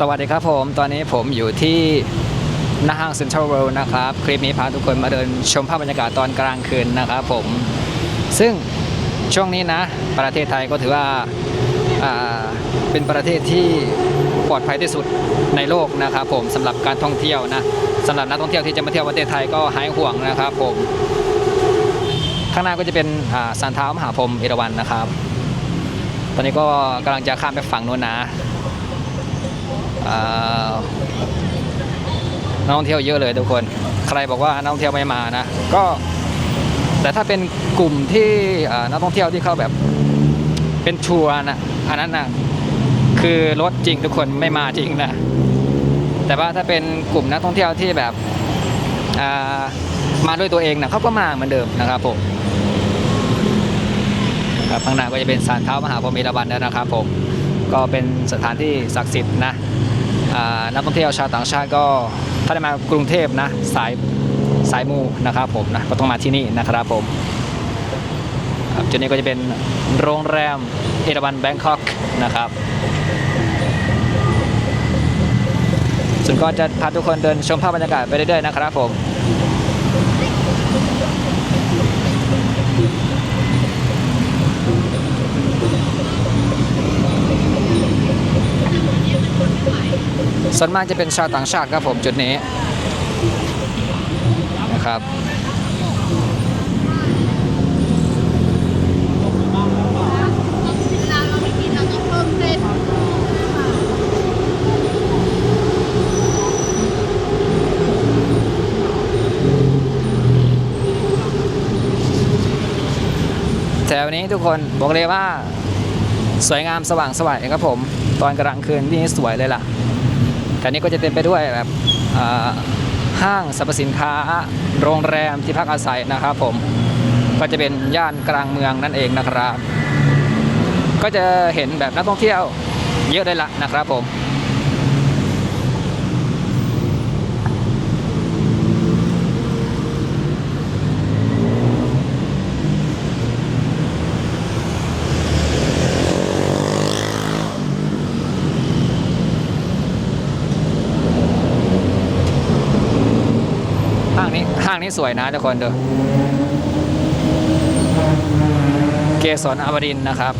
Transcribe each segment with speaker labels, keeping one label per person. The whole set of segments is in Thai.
Speaker 1: สวัสดีครับผม ตอนนี้ผมอยู่ที่หน้าห้างเซ็นทรัลเวิลด์นะครับ คลิปนี้พาทุกคนมาเดินชมภาพบรรยากาศตอนกลางคืนนะครับผม ซึ่งช่วงนี้นะ ประเทศไทยก็ถือว่าาเป็นประเทศที่ปลอดภัยที่สุดในโลกนะครับผมสำหรับการท่องเที่ยวนะสำหรับนักท่องเที่ยวที่จะมาเที่ยวประเทศไทยก็หายห่วงนะครับผม ข้างหน้าก็จะเป็นสันเท้ามหาพรหมเอราวัณนะครับ ตอนนี้ก็กำลังจะข้ามไปฝั่งโน้นนะ อ่านักท่องเที่ยวเยอะเลยทุกคน ใครบอกว่านักท่องเที่ยวไม่มานะ ก็ แต่ถ้าเป็นกลุ่มที่นักท่องเที่ยวที่เขาแบบเป็นทัวร์นะอันนั้นนะคือรถจริงทุกคนไม่มาจริงนะแต่ว่าถ้าเป็นกลุ่มนักท่องเที่ยวที่แบบามาด้วยตัวเองนะเขาก็มาเหมือนเดิมนะครับผมครับข้างหน้าก็จะเป็นสารเท้ามหาพรหมเอราวัณแล้วนะครับผมก็เป็นสถานที่ศักดิ์สิทธิ์นะ นักท่องเที่ยวชาวต่างชาติก็ถ้าได้มากรุงเทพนะสายสายมูนะครับผมนะก็ต้องมาที่นี่นะครับผมครับจุดนี้ก็จะเป็นโรงแรมเอราวันแบงคอกนะครับส่วนก็จะพาทุกคนเดินชมภาพบรรยากาศไปเรื่อยๆนะครับผม ส่วนมากจะเป็นชาวต่างชาติครับผมจุดนี้นะครับแถวนี้ทุกคนบอกเลยว่าสวยงามสว่างสวยครับผม ตอนกลางคืนนี่สวยเลยล่ะ แถวนี้ก็จะเต็มไปด้วยแบบห้างสรรพสินค้าโรงแรมที่พักอาศัยนะครับผมก็จะเป็นย่านกลางเมืองนั่นเองนะครับ ก็จะเห็นแบบนักท่องเที่ยวเยอะได้ละนะครับผม ห้างนี้สวยนะทุกคนดู เกสรอมรินนะครับ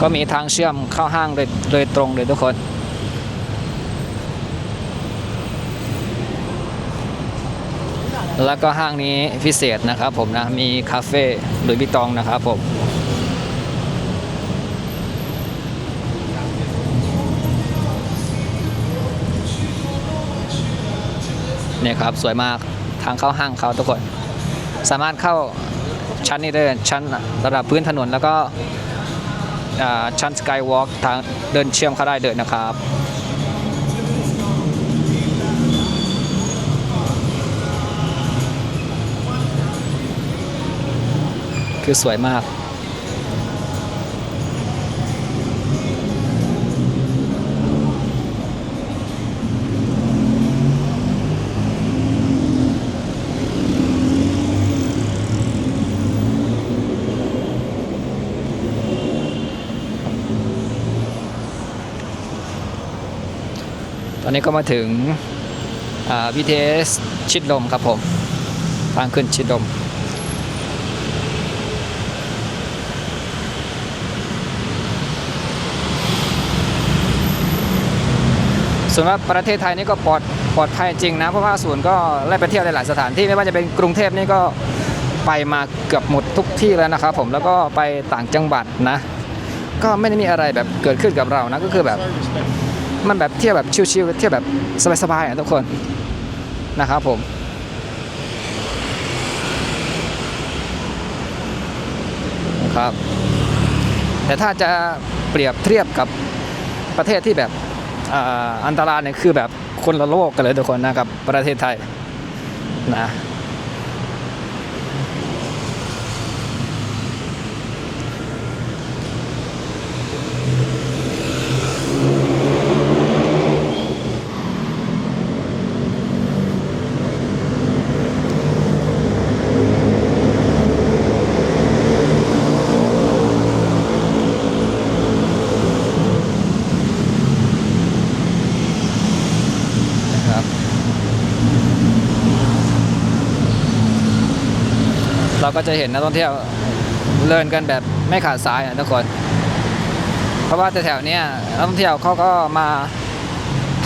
Speaker 1: ก็มีทางเชื่อมเข้าห้างโดยโดยตรงเลยทุกคน แล้วก็ห้างนี้พิเศษนะครับผมนะ มีคาเฟ่หรือบิตองนะครับผม เนี่ยครับสวยมากทางเข้าห้างเขาทุกคนสามารถเข้าชั้นนี้ได้ชั้นระดับพื้นถนนแล้วก็ชั้นสกายวอล์กทางเดินเชื่อมเข้าได้เลยนะครับคือสวยมาก อนนี้ก็มาถึงอ่า BTS ชิดลมครับผม ทางขึ้นชิดลม ส่วนว่าประเทศไทยนี่ก็ปลอดปลอดภัยจริงนะ เพราะว่าศูนย์ก็ไล่ไปเที่ยวในหลายสถานที่ไม่ว่าจะเป็นกรุงเทพนี่ก็ไปมาเกือบหมดทุกที่แล้วนะครับผมแล้วก็ไปต่างจังหวัดนะ ก็ไม่ได้มีอะไรแบบเกิดขึ้นกับเรานะก็คือแบบ มันแบบเที่ยวแบบชิลๆเที่ยวแบบสบายๆอะทุกคนนะครับผมครับ แต่ถ้าจะเปรียบเทียบกับประเทศที่แบบอ,อันตรายเนี่ยคือแบบคนละโลกกันเลยทุกคนนะครับประเทศไทยนะ เราก็จะเห็นนักท่องเที่ยวเดินกันแบบไม่ขาดสายนะทุกคน เพราะว่าแถวๆเนี้ยนักท่องเที่ยวเขาก็มา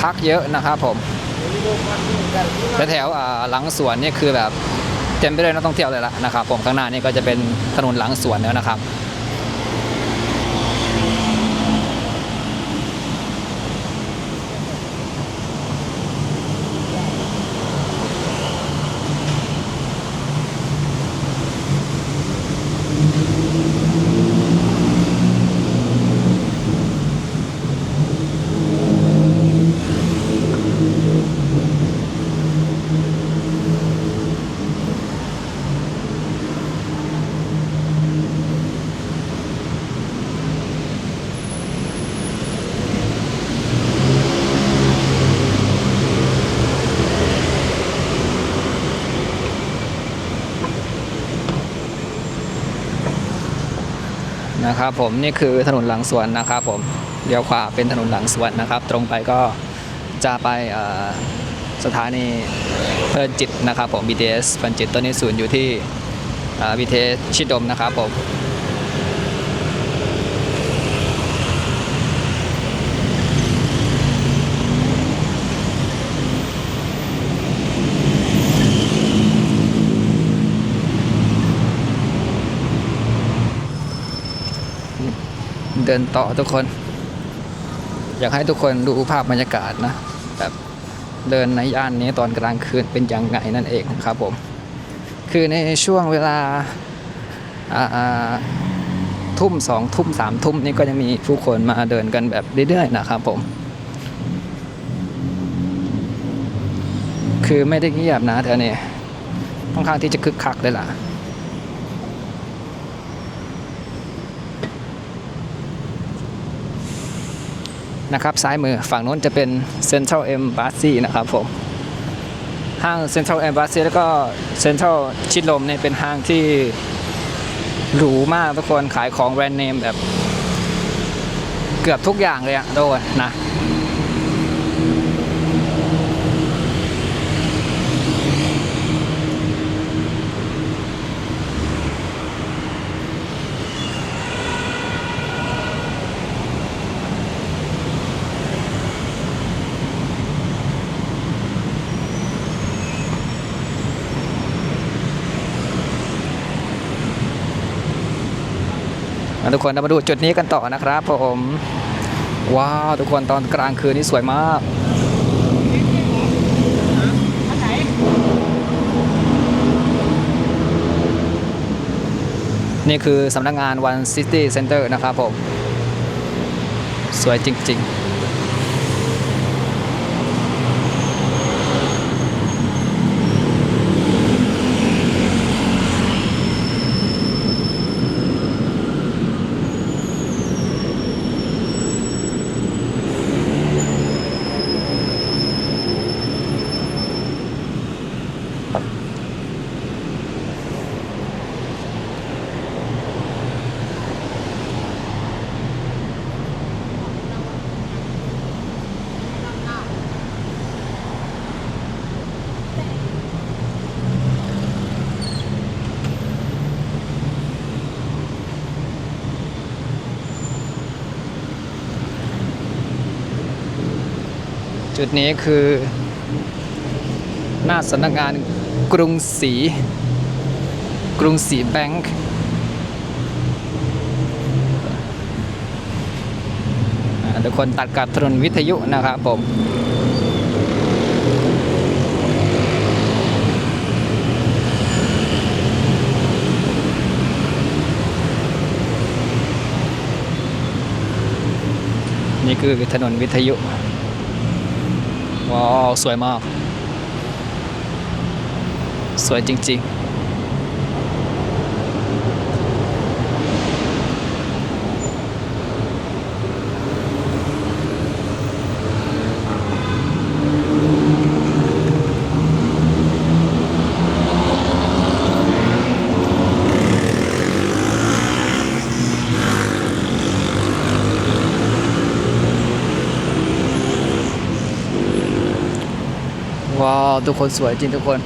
Speaker 1: พักเยอะนะครับผมแต่แถวหลังสวนนี่คือแบบเต็มไปด้วยนักท่องเที่ยวเลยละนะครับ ผมข้างหน้านี่ก็จะเป็นถนนหลังสวนแล้วนะครับ นะครับผมนี่คือถนนหลังสวนนะครับผมเลี้ยวขวาเป็นถนนหลังสวนนะครับ ตรงไปก็จะไปสถานีเพลินจิตนะครับผม BTS เพลินจิตตอนนี้ศูนย์อยู่ที่ BTS ชิดลมนะครับผม เดินต่อทุกคน อยากให้ทุกคนดูภาพบรรยากาศนะแบบเดินในย่านนี้ตอนกลางคืนเป็นยังไงนั่นเองครับผม คือในช่วงเวลาทุ่มสองทุ่มสามทุ่มนี่ก็ยังมีผู้คนมาเดินกันแบบเรื่อยๆนะครับผม คือไม่ได้เงียบนะแถวนี้ค่อนข้างที่จะคึกคักเลยล่ะ นะครับซ้ายมือฝั่งนู้นจะเป็น Central Embassy นะครับผมห้าง Central Embassy แล้วก็ Central ชิดลมเนี่ยเป็นห้างที่หรูมากทุกคนขายของแบรนด์เนมแบบ เกือบทุกอย่างเลยอะโดนนะ ทุกคนเรามาดูจุดนี้กันต่อนะครับผมว้าวทุกคนตอนกลางคืนนี่สวยมากนี่คือสำนักงานวันซิตี้เซ็นเตอร์นะครับผม สวยจริง ๆ จุดนี้คือ หน้าสำนักงานกรุงศรีกรุงศรีแบงค์ทุกคนตัดกับถนนวิทยุนะครับผม นี่คือถนนวิทยุ ว้าว สวยมาก สวยจริง ๆ ทุกคนสวยจริงทุกคน